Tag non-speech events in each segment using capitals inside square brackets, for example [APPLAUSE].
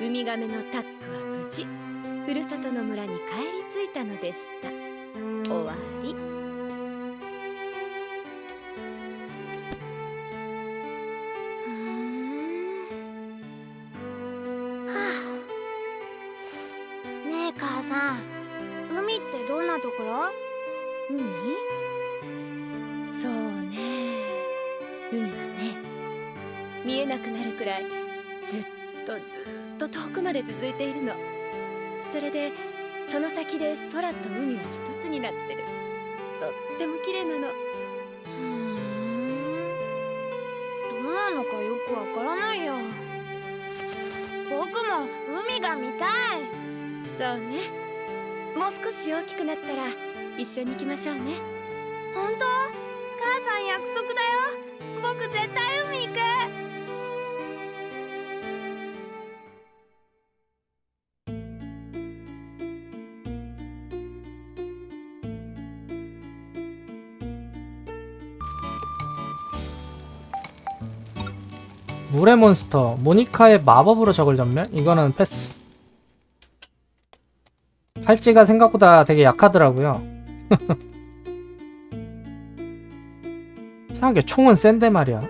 ウミガメのタックは無事ふるさとの村に帰り着いたのでした。終わり。ねえ母さん海ってどんなところ？海？そうね。海はね見えなくなるくらいとずっと遠くまで続いているの。それでその先で空と海は一つになってる。とっても綺麗なの。うーん。どうなのかよくわからないよ僕も海が見たい。そうね。もう少し大きくなったら一緒に行きましょうね。本当？ 물의 몬스터, 모니카의 마법으로 적을 전멸? 이거는 패스. 팔찌가 생각보다 되게 약하더라고요. [LAUGHS] 이상하게 총은 센데 말이야.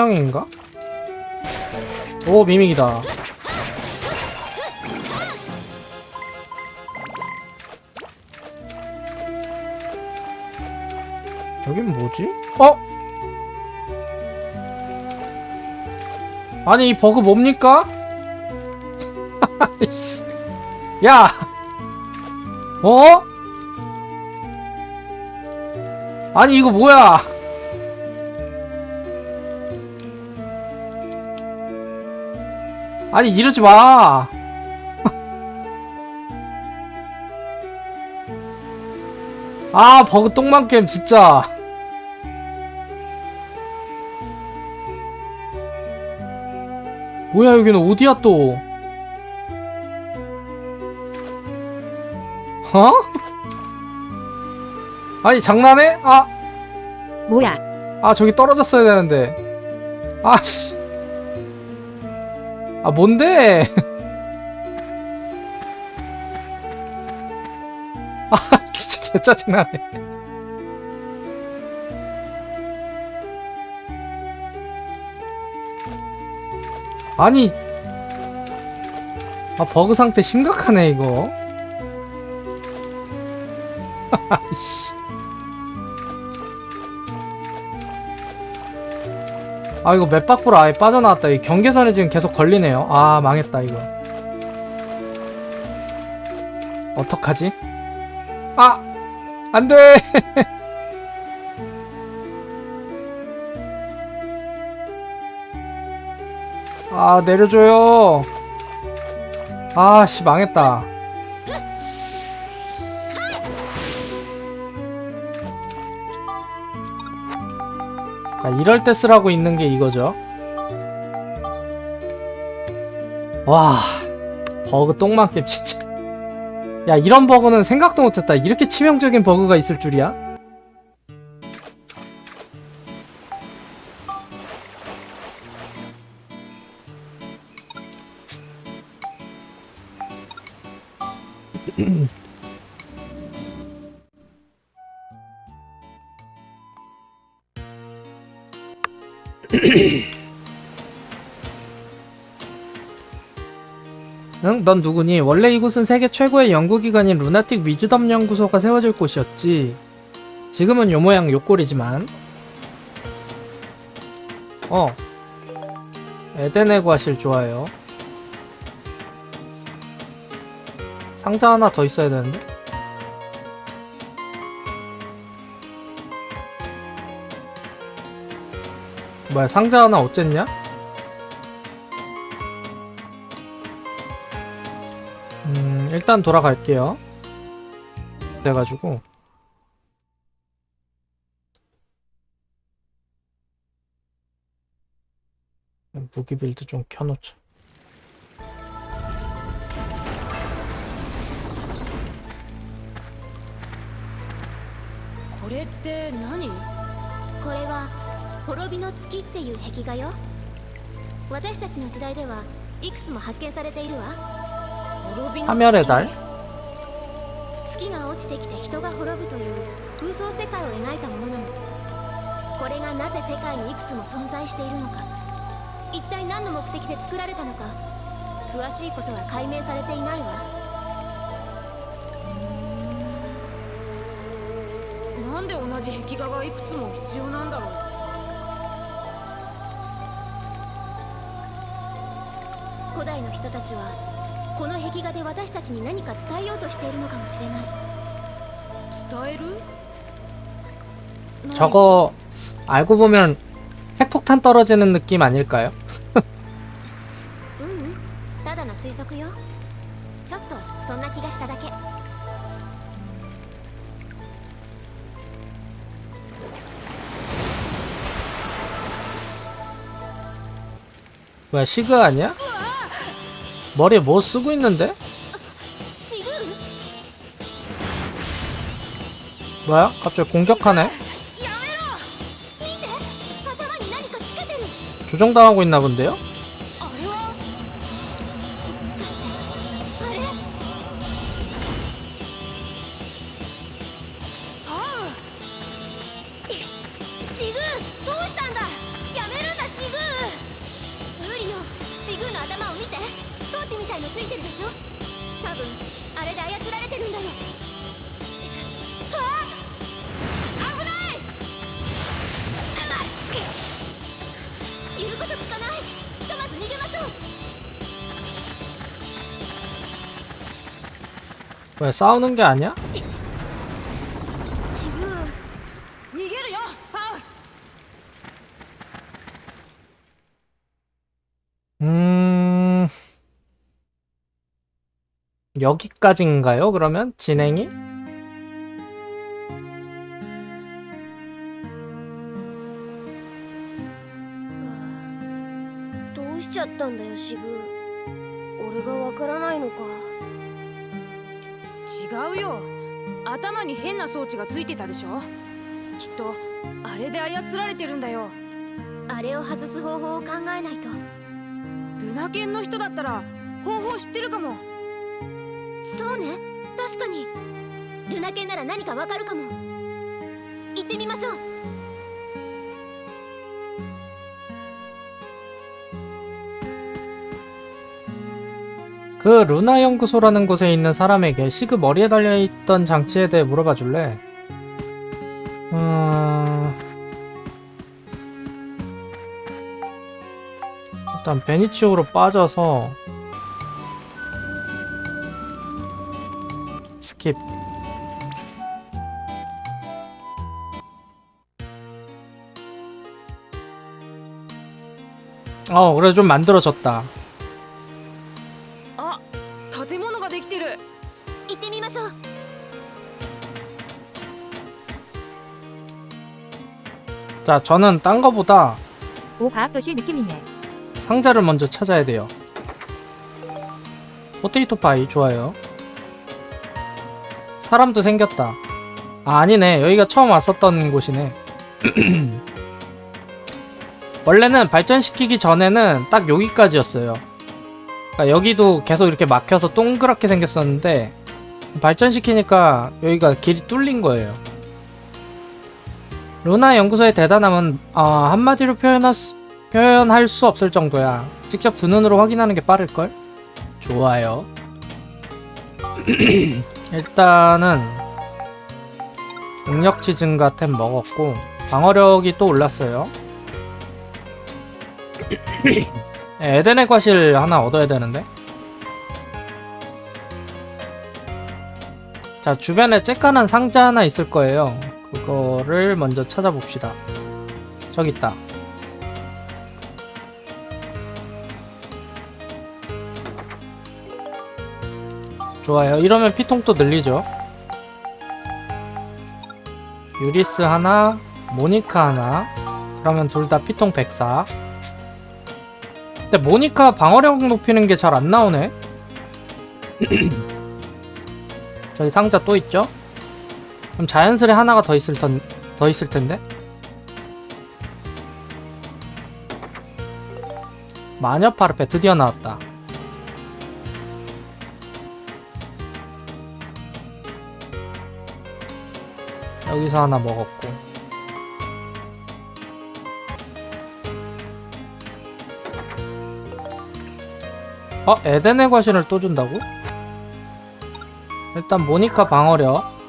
정령인가? 오 미믹이다 여긴 뭐지? 어? 아니 이 버그 뭡니까? [LAUGHS] 야! 어? 아니 이거 뭐야? 아니 이러지 마. [LAUGHS] 아 버그 똥만 게임 진짜. 뭐야 여기는 어디야 또? 어? [LAUGHS] 아니 장난해? 아 뭐야? 아 저기 떨어졌어야 되는데 아씨 아 뭔데? [LAUGHS] 아 진짜 개 짜증나네. 아니 아 버그 상태 심각하네 이거. [LAUGHS] 아이씨 아 이거 맵 밖으로 아예 빠져나왔다 이 경계선에 지금 계속 걸리네요 아 망했다 이거 어떡하지? 아! 안돼! [LAUGHS] 아 내려줘요 아씨 망했다 아, 이럴 때 쓰라고 있는 게 이거죠. 와, 버그 똥만겜 [LAUGHS] 진짜. 야, 이런 버그는 생각도 못했다. 이렇게 치명적인 버그가 있을 줄이야? 넌 누구니? 원래 이곳은 세계 최고의 연구기관인 루나틱 위즈덤 연구소가 세워질 곳이었지. 지금은 요 모양 요 꼴이지만. 어. 에덴의 과실 좋아요. 상자 하나 더 있어야 되는데? 뭐야, 상자 하나 어쨌냐? 일단 돌아갈게요. 돼가지고. 무기 빌드 좀 켜놓자. これって何これは滅びの月っていう壁画よ私たちの時代ではいくつも発見されているわ滅びの 파멸의 달? 月が落ちてきて人が滅ぶという空想世界を描いたものなのこれがなぜ世界にいくつも存在しているのか一体何の目的で作られたのか詳しいことは解明されていないわなんで同じ壁画がいくつも必要なんだろう古代の人たちは この壁画で私たちに何か伝えようとしているのかもしれない伝える 저거 알고 보면 핵폭탄 떨어지는 느낌 아닐까요? ううんただの推測よちょっとそんな気がしただけ 뭐야 시그 아니야? 머리에 뭐 쓰고 있는데? 뭐야? 갑자기 공격하네? 조정당하고 있나 본데요? 싸우는 게 아니야? シグウ逃げるよパウ 음... 여기까지인가요? 그러면 진행이? どうしちゃったんだよシグ俺がわからないのか 違うよ。頭に変な装置がついてたでしょ。きっとあれで操られてるんだよ。あれを外す方法を考えないと。ルナ犬の人だったら方法知ってるかも。そうね。確かに。ルナ犬なら何かわかるかも。行ってみましょう 그 루나 연구소라는 곳에 있는 사람에게 시그 머리에 달려있던 장치에 대해 물어봐 줄래? 음... 일단 베니치오로 빠져서 스킵 어 그래 좀 만들어졌다 자 저는 딴 거보다 오 과학도시 느낌이네. 상자를 먼저 찾아야 돼요. 포테이토 파이 좋아요. 사람도 생겼다. 아, 아니네. 여기가 처음 왔었던 곳이네. [CLEARS THROAT] 원래는 발전시키기 전에는 딱 여기까지였어요. 그러니까 여기도 계속 이렇게 막혀서 동그랗게 생겼었는데 발전시키니까 여기가 길이 뚫린 거예요. 루나 연구소의 대단함은 아, 한마디로 표현할 수, 표현할 수 없을 정도야. 직접 두 눈으로 확인하는 게 빠를걸? 좋아요. [CLEARS THROAT] 일단은 능력치 증가 템 먹었고 방어력이 또 올랐어요. [CLEARS THROAT] 에덴의 과실 하나 얻어야 되는데. 자 주변에 쬐깐한 상자 하나 있을 거예요. 그거를 먼저 찾아봅시다. 저기 있다. 좋아요. 이러면 피통도 늘리죠. 유리스 하나, 모니카 하나. 그러면 둘 다 피통 104. 근데 모니카 방어력 높이는 게 잘 안 나오네. [CLEARS THROAT] 저기 상자 또 있죠? 그럼 자연스레 하나가 더 있을 텐, 더 있을 텐데. 마녀 파르페 드디어 나왔다. 여기서 하나 먹었고. 어? 에덴의 과실을 또 준다고? 일단 모니카 방어력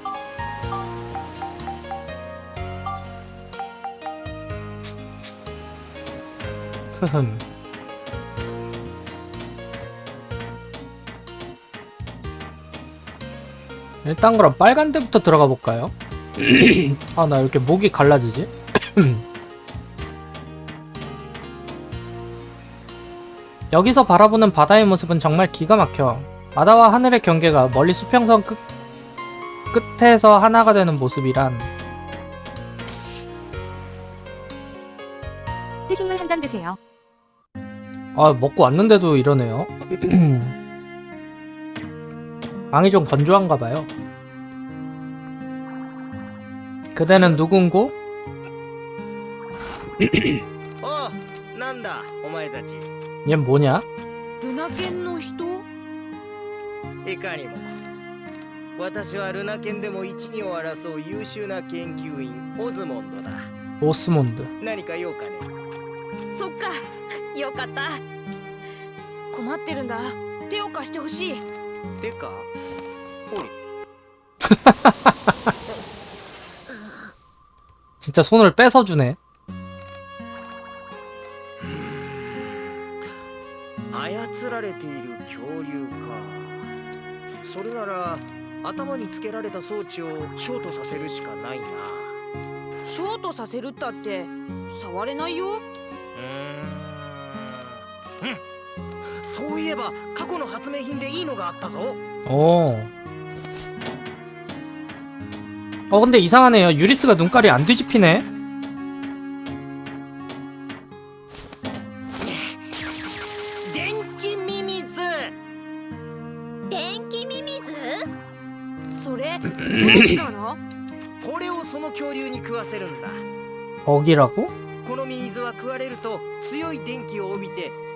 크흠 일단 그럼 빨간 데부터 들어가 볼까요? [CLEARS THROAT] 아 나 이렇게 목이 갈라지지? [CLEARS THROAT] 여기서 바라보는 바다의 모습은 정말 기가 막혀. 바다와 하늘의 경계가 멀리 수평선 끝, 끝에서 하나가 되는 모습이란 뜨신물 한 잔 드세요. 아 먹고 왔는데도 이러네요. 방이 좀 건조한가 봐요. 그대는 누군고? おうなんだお前たち 얘 뭐냐? ルナ犬の人いかにも私はルナ犬でも一二を争う優秀な研究員オズモンドだ 오스몬드. 何か用かねそっか よかった。困ってるんだ。手を貸してほしい。てかおる [LAUGHS] 진짜 손을 뺏어주 네. 아야츠라레테이루교それなら頭につけられた装置をショートさせるしかないな。ショートさせるったって触れないよ。うん。そういえば過去の発明品でいいのがあったぞ 오. 어 근데 이상하네요. 유리스가 눈깔이 안 뒤집히네. 電気ミミズ電気ミミズそれどう違うのこれをその恐竜に食わせるんだ 어기라고? [COUGHS] このミミズは食われると強い電気を帯びて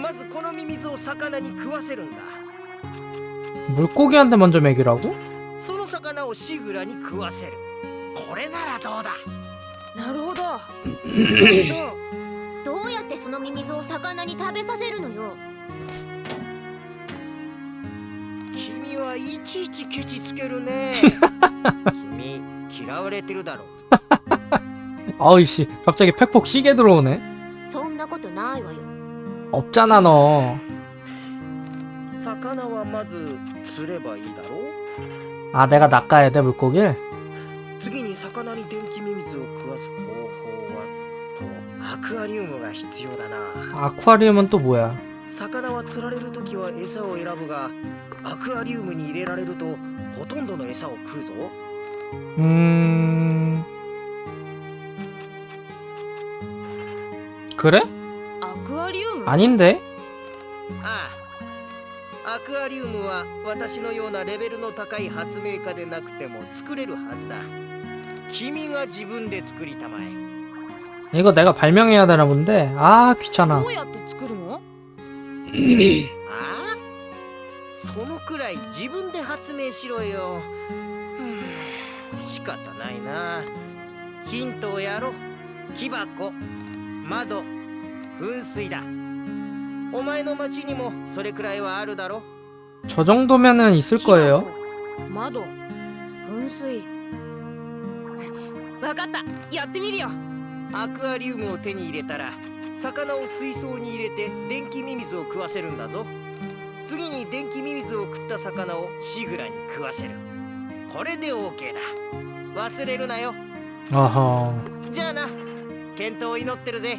まずこのミミズを魚に食わせるんだ 물고기한테 먼저 먹이라고? その魚をシグラに食わせるこれならどうだなるほど[LAUGHS] どうやってそのミミズを魚に食べさせるのよ君はいちいちケチつけるね[LAUGHS] 君嫌われてるだろ [LAUGHS] 아이씨, 갑자기 팩폭 시계 들어오네. そんなことないわよ 없잖아, 너. 魚はまず釣ればいいだろ 아, 내가 낚아야 돼, 물고기를? 次に魚に電気ミミズを食わす方法はとアクアリウムが必要だな 아쿠아리움은 또 뭐야? 魚は釣られるときは餌を選ぶがアクアリウムに入れられるとほとんどの餌を食うぞ 음... 그래? アクアリウム 아닌데? ああアクアリウムは私のようなレベルの高い発明家でなくても作れるはずだ君が自分で作りたまえ 이거 내가 발명해야 되나 본데 아 귀찮아 どうやって作るのああそのくらい自分で発明しろよ[SIGHS] ふぅ仕方ないなヒントをやろう木箱窓 噴水だお前の町にもそれくらいはあるだろ 저 정도면은 있을 거예요 窓噴水わかったやってみるよアクアリウムを手に入れたら魚を水槽に入れて電気ミミズを食わせるんだぞ次に電気ミミズを食った魚をシグラに食わせるこれで OK だ忘れるなよ 어허 じゃあな健闘を祈ってるぜ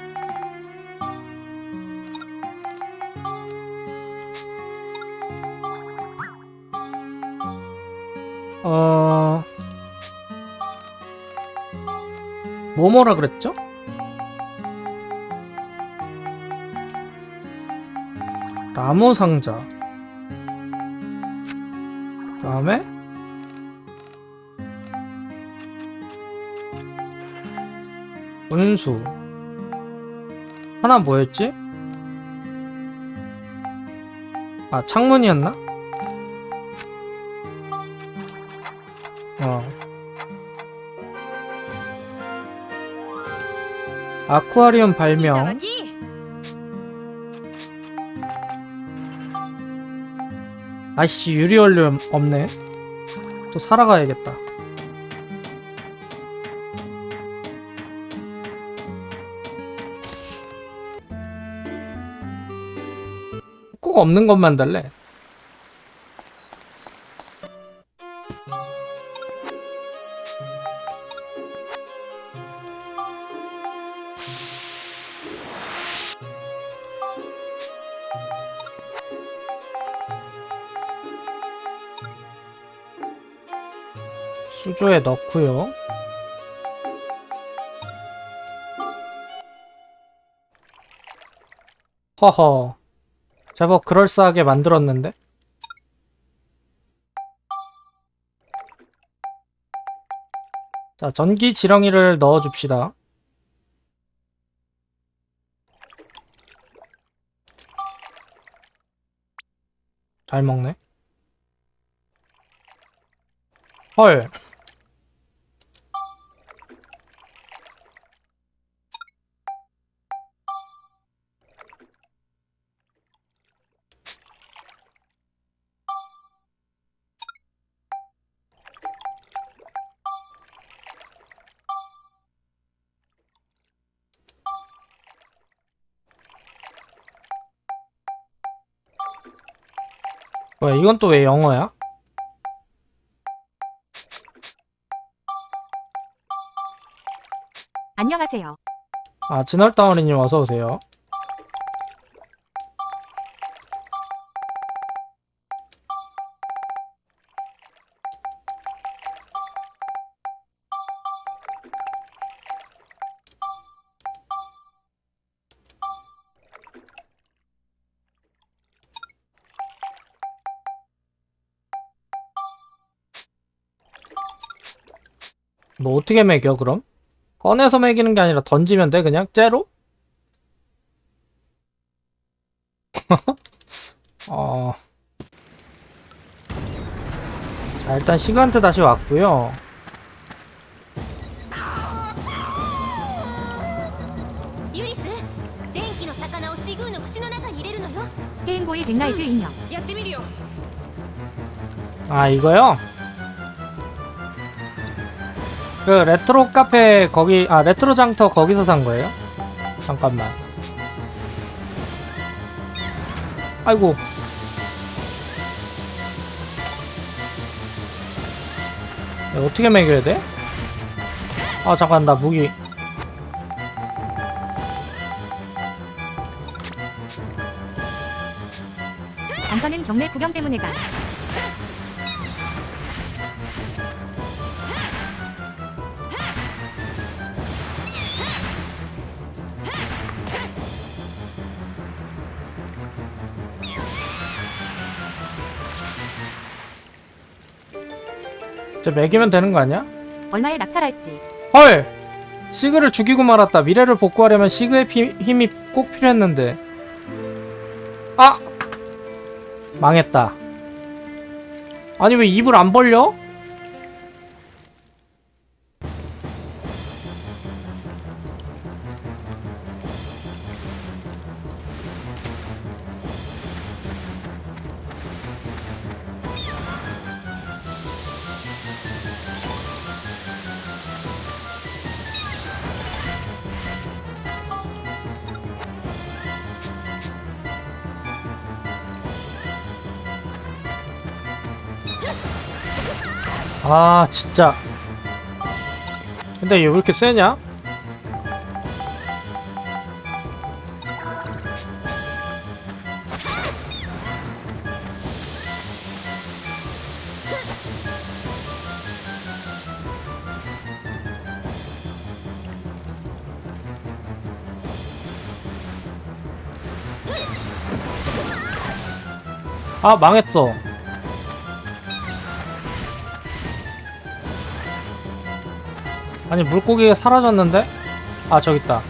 어 뭐뭐라 그랬죠? 나무 상자. 그 다음에 운수. 하나 뭐였지? 아, 창문이었나? 어. 아쿠아리움 발명. 아이씨 유리 원료 없네. 또 살아가야겠다. 꼭 없는 것만 달래. 수조에 넣고요. 허허. 제법 그럴싸하게 만들었는데? 자, 전기 지렁이를 넣어줍시다. 잘 먹네. 헐. 뭐야, 이건 또 왜 영어야? 안녕하세요. 아, 진월다우리님 어서오세요. 어떻게 매겨 그럼? 꺼내서 매기는 게 아니라 던지면 돼 그냥? 째로? [LAUGHS] 어... 자, 일단 시간대 다시 왔고요 아 이거요? 그 레트로 카페 거기 아 레트로 장터 거기서 산 거예요? 잠깐만. 아이고. 어떻게 매겨야 돼? 아 잠깐 나 무기 잠깐은 경매 구경 때문에 가. 이제 매기면 되는 거 아니야? 얼마에 낙찰할지. 헐! 시그를 죽이고 말았다. 미래를 복구하려면 시그의 피- 힘이 꼭 필요했는데. 아! 망했다. 아니 왜 입을 안 벌려? 아 진짜. 근데 얘 왜 이렇게 세냐? 아 망했어. 아니 물고기가 사라졌는데? 아 저기 있다.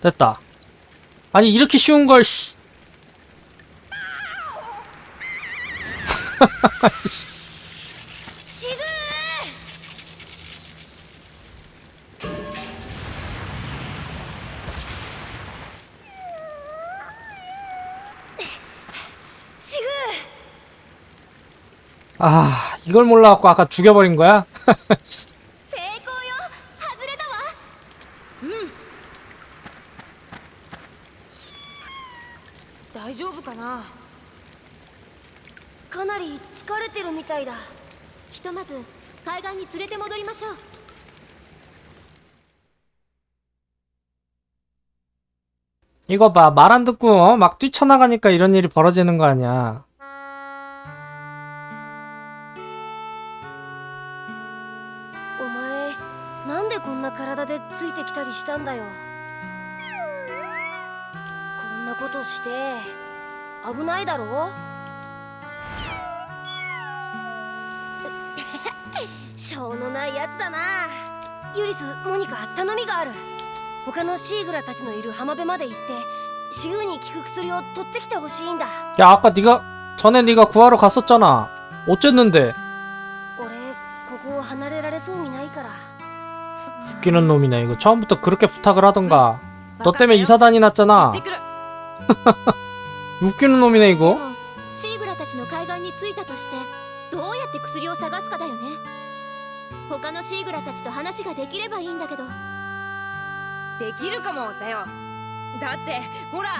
됐다. 아니 이렇게 쉬운 걸 씨. 아 이걸 몰라갖고 아까 죽여버린 거야? [LAUGHS] ず海岸に連れて戻りましょう 이거 봐 말 안 듣고 어? 막 뛰쳐나가니까 이런 일이 벌어지는 거 아니야. お前なんでこんな体でついてきたりしたんだよこんなことして危ないだろ しょうのないやつだなユリスモニカ頼みがある他のシーグラたちのいる浜辺まで行ってシグに効く薬を取ってきてほしいんだ 야 아까 네가 전에 네가 구하러 갔었잖아. 어쨌는데 俺ここを離れられそうにないから 웃기는 놈이네 이거 처음부터 그렇게 부탁을 하던가. 너 때문에 이사단이 났잖아. [LAUGHS] 行ってくる 웃기는 놈이네 で 이거. もシーグラたちの海岸に着いたとしてどうやって薬を探すかだよね 他のシーグラたちと話ができればいいんだけど。できるかもだよ。だってほら。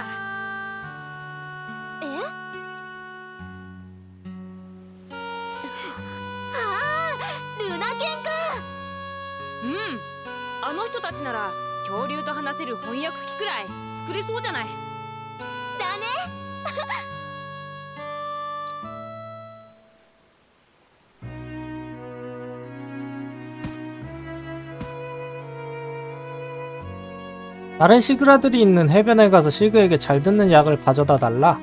え？[GASPS] ああルナケンか。うん。あの人たちなら恐竜と話せる翻訳機くらい作れそうじゃない。だね 다른 시그라들이 있는 해변에 가서 시그에게 잘 듣는 약을 가져다 달라.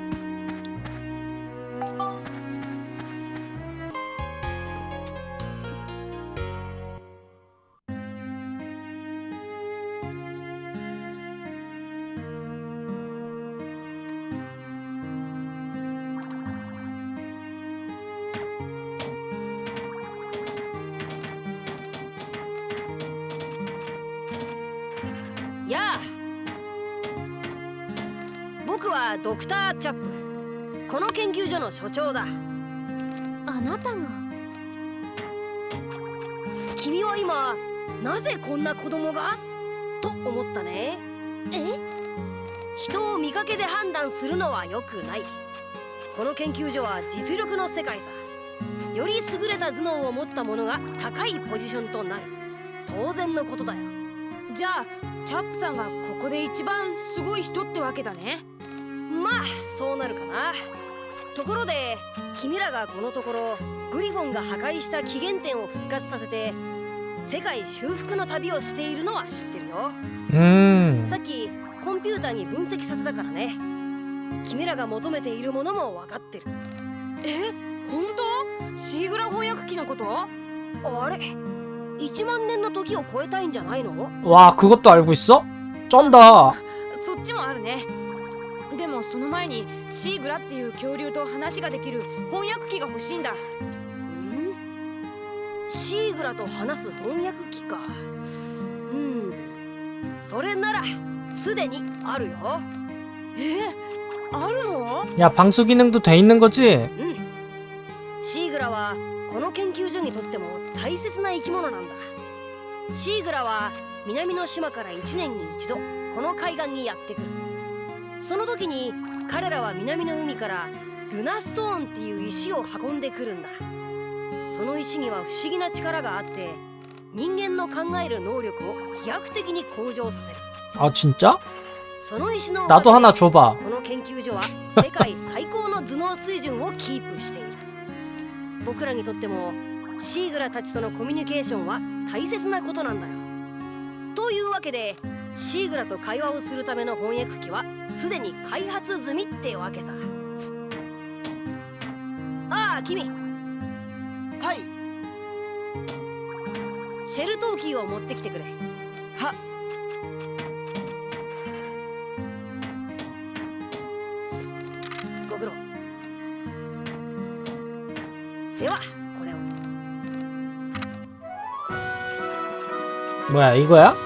ター・チャップ。この研究所の所長だ。あなたが？君は今なぜこんな子供が？と思ったね。え？人を見かけで判断するのは良くない。この研究所は実力の世界さ。より優れた頭脳を持った者が高いポジションとなる。当然のことだよ。じゃあチャップさんがここで一番すごい人ってわけだねまあそうなるかなところで君らがこのところグリフォンが破壊した起源点を復活させて世界修復の旅をしているのは知ってるよ 음. さっきコンピューターに分析させたからね君らが求めているものも分かってるえ本当シーグラ翻訳機のことあれ1万年の時を超えたいんじゃないの 와, 그것도 알고 있어? 쩐다. [LAUGHS] そっちもあるね でもその前にシーグラっていう恐竜と話ができる翻訳機が欲しいんだんシーグラと話す翻訳機かうんそれならすでにあるよえあるの 야, 방수 기능도 돼 있는 거지? うんシーグラはこの研究所にとっても大切な生き物なんだシーグラは南の島から1年に一度この海岸にやってくる その時に彼らは南の海からルナストーンっていう石を運んでくるんだその石には不思議な力があって人間の考える能力を飛躍的に向上させる 아, 진짜? その石のおか 나도 げで 하나 줘봐. この研究所は世界最高の頭脳水準をキープしている僕らにとってもシーグラたちとのコミュニケーションは大切なことなんだよというわけで シーグラと会話をするための翻訳機はすでに開発済みってわけさああ君はいシェルトーキーを持ってきてくれはご苦労ではこれを 뭐야, 이거야?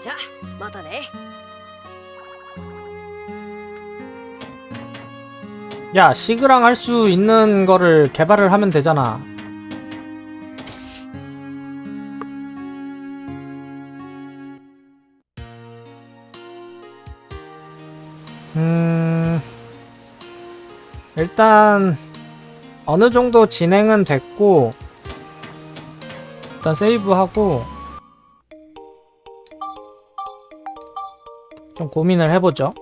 じゃあまたね 야, 시그랑 할 수 있는 거를 개발을 하면 되잖아. 음, 일단 어느 정도 진행은 됐고, 일단 세이브하고 좀 고민을 해보죠.